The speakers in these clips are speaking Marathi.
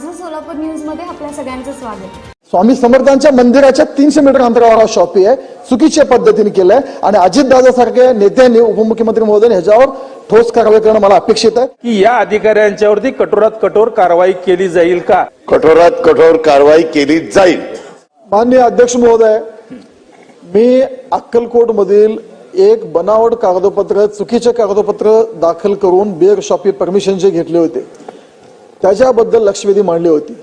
माझं सोलापूर न्यूजमध्ये आपल्या सगळ्यांचं स्वागत. स्वामी समर्थांच्या मंदिराच्या तीनशे मीटर अंतरावर हा शॉपी आहे. चुकीच्या पद्धतीने केलंय. आणि अजितदादा सारख्या नेत्यांनी उपमुख्यमंत्री महोदय ह्याच्यावर ठोस कारवाई करणं मला अपेक्षित आहे. की या अधिकाऱ्यांच्यावरती कठोरात कठोर कारवाई केली जाईल का? कठोरात कठोर कारवाई केली जाईल. माननीय अध्यक्ष महोदय मी अक्कलकोट मधील एक बनावट कागदपत्र चुकीचे कागदपत्र दाखल करून बिअर शॉपी परमिशन जे घेतले होते त्याच्याबद्दल लक्षवेधी मांडली होती.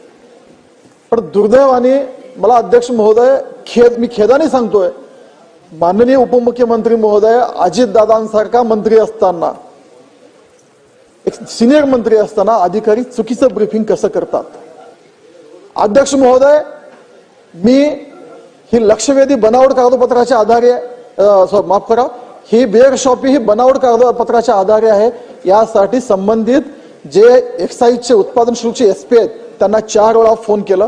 पण दुर्दैवाने मला अध्यक्ष महोदय खेद मी खेदाने सांगतोय माननीय उपमुख्यमंत्री महोदय अजितदादांसारखा मंत्री असताना एक सिनियर मंत्री असताना अधिकारी चुकीचं ब्रीफिंग कसं करतात? अध्यक्ष महोदय मी ही लक्षवेधी बनावट कागदपत्राच्या आधारे माफ करा ही बेअर शॉपी ही बनावट कागदपत्राच्या आधारे आहे यासाठी संबंधित जे एक्साईजचे उत्पादन शुल्कचे एस पी आहेत त्यांना चार वेळा फोन केला.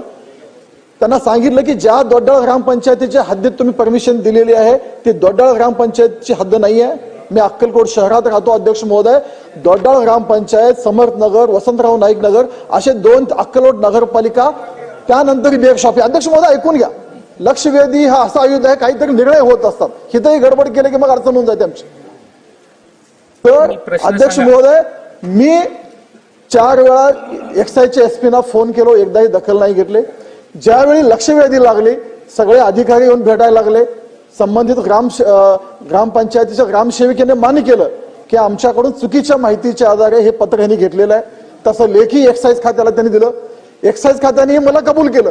त्यांना सांगितलं की ज्या दोड्डाळ ग्रामपंचायतीच्या हद्दीत तुम्ही परमिशन दिलेली आहे ती दोड्डाळ ग्रामपंचायतची हद्द नाही आहे मी अक्कलकोट शहरात राहतो अध्यक्ष महोदय. दोड्डाळ ग्रामपंचायत समर्थनगर वसंतराव नाईक नगर असे दोन अक्कलकोट नगरपालिका त्यानंतर बेअर शॉपी अध्यक्ष महोदय ऐकून घ्या. लक्षवेधी हा असा आयुध आहे काहीतरी निर्णय होत असतात. हिथंही गडबड केले की मग अडचण होऊन जाते आमची. तर अध्यक्ष. महोदय मी चार वेळा एक्साईजच्या एस पीना फोन केलो एकदाही दखल नाही घेतले. ज्यावेळी लक्षवेधी लागली सगळे अधिकारी येऊन भेटायला लागले. संबंधित ग्राम ग्रामपंचायतीच्या ग्रामसेविकेने मान्य केलं की आमच्याकडून चुकीच्या माहितीच्या आधारे हे पत्र यांनी घेतलेलं आहे. तसं लेखी एक्साईज खात्याला त्यांनी दिलं. एक्साईज खात्याने मला कबूल केलं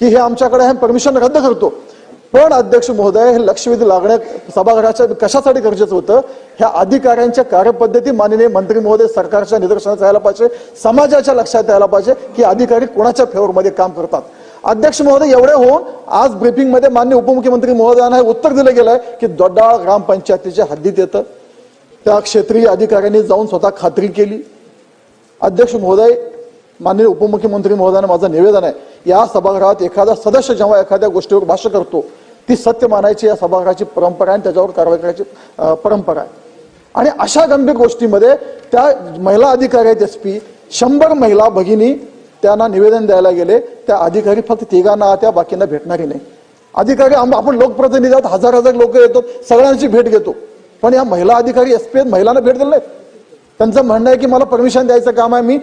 की हे आमच्याकडे हे परमिशन रद्द करतो. पण अध्यक्ष महोदय हे लक्षवेधी लागण्या सभागृहाच्या कशासाठी गरजेचं होतं? ह्या अधिकाऱ्यांच्या कार्यपद्धती माननीय मंत्री महोदय सरकारच्या निदर्शनात यायला पाहिजे समाजाच्या लक्षात यायला पाहिजे की अधिकारी कोणाच्या फेवरमध्ये काम करतात. अध्यक्ष महोदय एवढे होऊन आज ब्रिफिंगमध्ये मान्य उपमुख्यमंत्री महोदयांना हे उत्तर दिलं गेलंय की दोड्डाळ ग्रामपंचायतीच्या हद्दीत येतं. त्या क्षेत्रीय अधिकाऱ्यांनी जाऊन स्वतः खात्री केली. अध्यक्ष महोदय माननीय उपमुख्यमंत्री महोदयांना माझं निवेदन आहे या सभागृहात एखादा सदस्य जेव्हा एखाद्या गोष्टीवर भाष्य करतो ती सत्य मानायची या सभागृहाची परंपरा आहे आणि त्याच्यावर कारवाई करायची परंपरा आहे. आणि अशा गंभीर गोष्टीमध्ये त्या महिला अधिकारी आहेत एस पी शंभर महिला भगिनी त्यांना निवेदन द्यायला गेले त्या अधिकारी फक्त तिघांना त्या बाकींना भेटणारी नाही. अधिकारी आपण लोकप्रतिनिधी आहोत हजार हजार लोक येतो सगळ्यांची भेट घेतो. पण या महिला अधिकारी एस पी महिलांना भेट दिले नाही. त्यांचं म्हणणं आहे की मला परमिशन द्यायचं काम आहे मी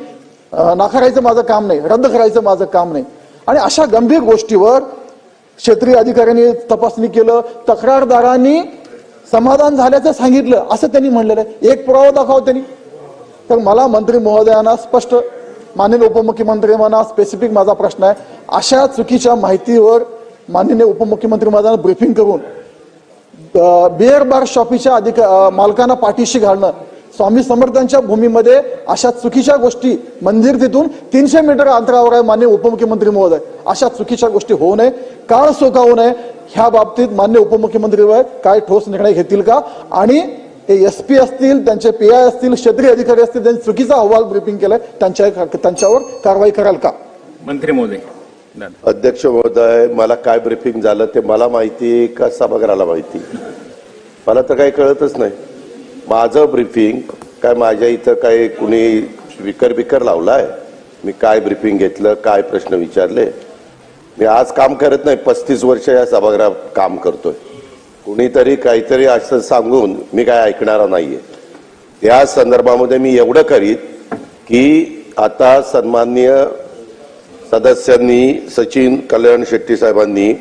नाकारायचं माझं काम नाही रद्द करायचं माझं काम नाही. आणि अशा गंभीर गोष्टीवर क्षेत्रीय अधिकाऱ्यांनी तपासणी केलं तक्रारदारांनी समाधान झाल्याचं सांगितलं असं त्यांनी म्हणलेलं आहे. एक पुरावा दाखवा त्यांनी. तर मला मंत्री महोदयांना स्पष्ट माननीय उपमुख्यमंत्री म्हणा स्पेसिफिक माझा प्रश्न आहे. अशा चुकीच्या माहितीवर माननीय उपमुख्यमंत्री महोदयांना ब्रीफिंग करून बिअर बार शॉपीच्या अधिक मालकांना पाठीशी घालणं स्वामी समर्थांच्या भूमीमध्ये अशा चुकीच्या गोष्टी मंदिर तिथून तीनशे मीटर अंतरावर आहे मान्य उपमुख्यमंत्री महोदय. अशा चुकीच्या गोष्टी होऊ नये. काळ सोकावू नये. ह्या बाबतीत मान्य उपमुख्यमंत्री महोदय काय ठोस निर्णय घेतील का? आणि एस पी असतील त्यांचे पी आय असतील क्षेत्रीय अधिकारी असतील त्यांनी चुकीचा अहवाल ब्रीफिंग केलाय त्यांच्या त्यांच्यावर कारवाई कराल का? मंत्री महोदय. दादा. अध्यक्ष महोदय मला काय ब्रिफिंग झालं ते मला माहिती का सभागृहाला माहिती? मला तर काही कळतच नाही. माझं ब्रिफिंग काय माझ्या इथं काय कुणी विकर बिकर लावलाय? मी काय ब्रिफिंग घेतलं काय प्रश्न विचारले? मी आज काम करत नाही पस्तीस वर्ष या सभागृहात काम करतोय. कुणीतरी काहीतरी असं सांगून मी काय ऐकणारा नाहीये. या संदर्भामध्ये मी एवढं करीत की आता सन्माननीय सदस्यांनी सचिन कल्याण शेट्टी साहेबांनी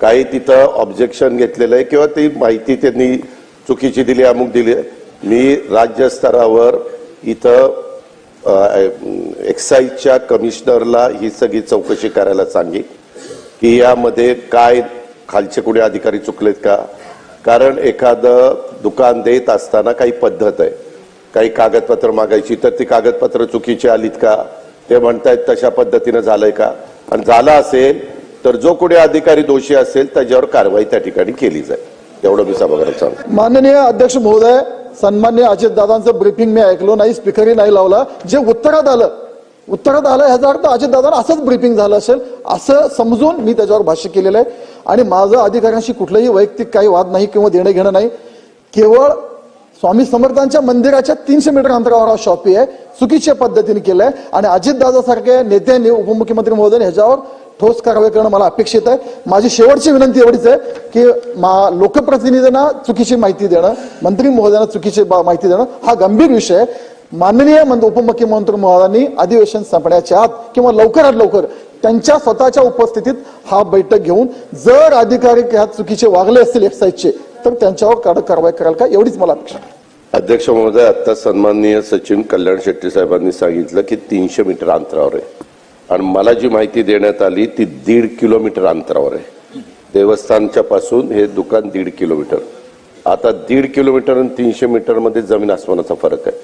काही तिथं ऑब्जेक्शन घेतलेलं आहे किंवा ती माहिती त्यांनी चुकीची दिली अमुक दिली. मी राज्यस्तरावर इथं एक्साईजच्या कमिशनरला ही सगळी चौकशी करायला सांगेन की यामध्ये काय खालचे कुणी अधिकारी चुकलेत का? कारण एखादं दुकान देत असताना काही पद्धत आहे. काही कागदपत्र मागायची तर ती कागदपत्र चुकीची आलीत का? ते म्हणतायत तशा पद्धतीनं झालंय का? आणि झालं असेल तर जो कुणी अधिकारी दोषी असेल त्याच्यावर कारवाई त्या ठिकाणी केली जाईल. एवढं मी सभागृहात सांग माननीय अध्यक्ष महोदय सन्मान्य अजितदादांचं ब्रीफिंग मी ऐकलो नाही स्पीकरही नाही लावला. जे उत्तरात आलं उत्तरात आलं ह्याचा अर्थ अजितदादा असंच ब्रीफिंग झालं असेल असं समजून मी त्याच्यावर भाष्य केलेलं आहे. आणि माझं अधिकाऱ्यांशी कुठलंही वैयक्तिक काही वाद नाही किंवा देणं घेणं नाही. केवळ स्वामी समर्थांच्या मंदिराच्या तीनशे मीटर अंतरावर हा शॉपी आहे. चुकीच्या पद्धतीने केलंय. आणि अजितदादासारख्या नेत्यांनी उपमुख्यमंत्री महोदय ह्याच्यावर ठोस कारवाई करणं मला अपेक्षित आहे. माझी शेवटची विनंती एवढीच आहे की मा लोकप्रतिनिधींना चुकीची माहिती देणं मंत्री महोदयांना चुकीची माहिती देणं हा गंभीर विषय आहे. माननीय उपमुख्यमंत्री महोदयांनी अधिवेशन संपण्याच्या आत किंवा लवकरात लवकर त्यांच्या स्वतःच्या उपस्थितीत हा बैठक घेऊन जर अधिकारी ह्या चुकीचे वागले असतील एक्साईजचे तर त्यांच्यावर कडक कारवाई कराल का? एवढीच मला अपेक्षा आहे. अध्यक्ष महोदय आता सन्माननीय सचिन कल्याण शेट्टी साहेबांनी सांगितलं की तीनशे मीटर अंतरावर आहे. आणि मला जी माहिती देण्यात आली ती दीड किलोमीटर अंतरावर आहे. देवस्थानच्या पासून हे दुकान दीड किलोमीटर. आता दीड किलोमीटर आणि तीनशे मीटरमध्ये जमीन आसमानाचा फरक आहे.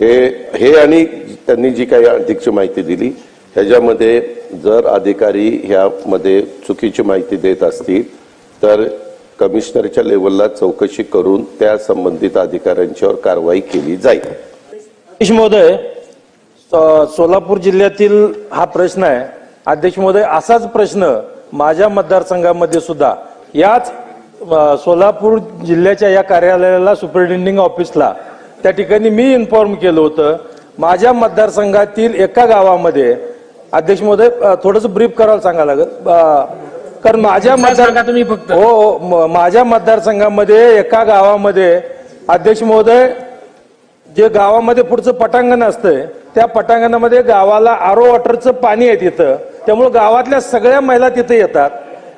हे हे आणि त्यांनी जी काही अधिकची माहिती दिली ह्याच्यामध्ये जर अधिकारी ह्यामध्ये चुकीची माहिती देत असतील तर कमिशनरच्या लेवलला चौकशी करून त्या संबंधित अधिकाऱ्यांच्यावर कारवाई केली जाईल. महोदय सोलापूर जिल्ह्यातील हा प्रश्न आहे. अध्यक्ष महोदय असाच प्रश्न माझ्या मतदारसंघामध्ये सुद्धा. याच सोलापूर जिल्ह्याच्या या कार्यालयाला सुपरिटेंडिंग ऑफिसला त्या ठिकाणी मी इन्फॉर्म केलं होतं. माझ्या मतदारसंघातील एका गावामध्ये अध्यक्ष महोदय थोडस ब्रीफ करायला सांगायला लागत कारण माझ्या मतदार तुम्ही फक्त. हो हो माझ्या मतदारसंघामध्ये एका गावामध्ये अध्यक्ष महोदय जे गावामध्ये पुढचं पटांगण असतंय त्या पटांगणामध्ये गावाला आरो वॉटरचं पाणी आहे तिथं. त्यामुळे गावातल्या सगळ्या महिला तिथे येतात.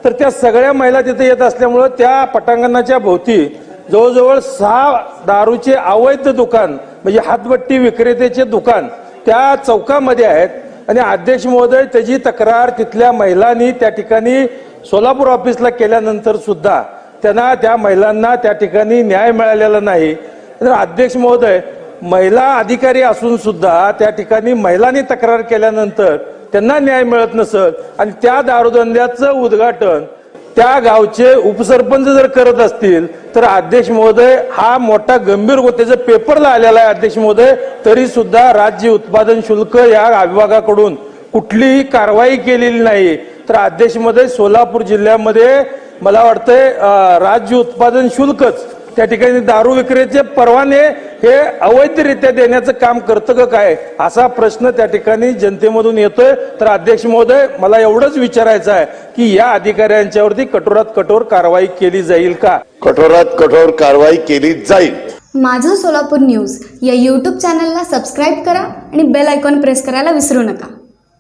तर त्या सगळ्या महिला तिथे येत असल्यामुळं त्या पटांगणाच्या भोवती जवळजवळ सहा दारूचे अवैध दुकान म्हणजे हातबट्टी विक्रेतेचे दुकान त्या चौकामध्ये आहेत. आणि अध्यक्ष महोदय त्याची तक्रार तिथल्या महिलांनी त्या ठिकाणी सोलापूर ऑफिसला केल्यानंतर सुद्धा त्यांना त्या महिलांना त्या ठिकाणी न्याय मिळालेला नाही. तर अध्यक्ष महोदय महिला अधिकारी असून सुद्धा त्या ठिकाणी महिलांनी तक्रार केल्यानंतर त्यांना न्याय मिळत नसत आणि त्या दारूधंद्याचं उद्घाटन त्या गावचे उपसरपंच जर करत असतील तर अध्यक्ष महोदय हा मोठा गंभीर गो- त्याचं पेपरला आलेला आहे अध्यक्ष महोदय तरी सुद्धा राज्य उत्पादन शुल्क या विभागाकडून कुठलीही कारवाई केलेली नाही. तर अध्यक्ष महोदय सोलापूर जिल्ह्यामध्ये मला वाटतंय राज्य उत्पादन शुल्कच त्या ठिकाणी दारू विक्रीचे परवाने हे अवैधरित्या देण्याचं काम करतं का काय? असा प्रश्न त्या ठिकाणी जनतेमधून येतोय. तर अध्यक्ष महोदय मला एवढंच विचारायचं आहे की या अधिकाऱ्यांच्यावरती कठोरात कठोर कारवाई केली जाईल का? कठोरात कठोर कारवाई केली जाईल. माझं सोलापूर न्यूज या यूट्यूब चॅनलला सबस्क्राईब करा आणि बेल आयकॉन प्रेस करायला विसरू नका.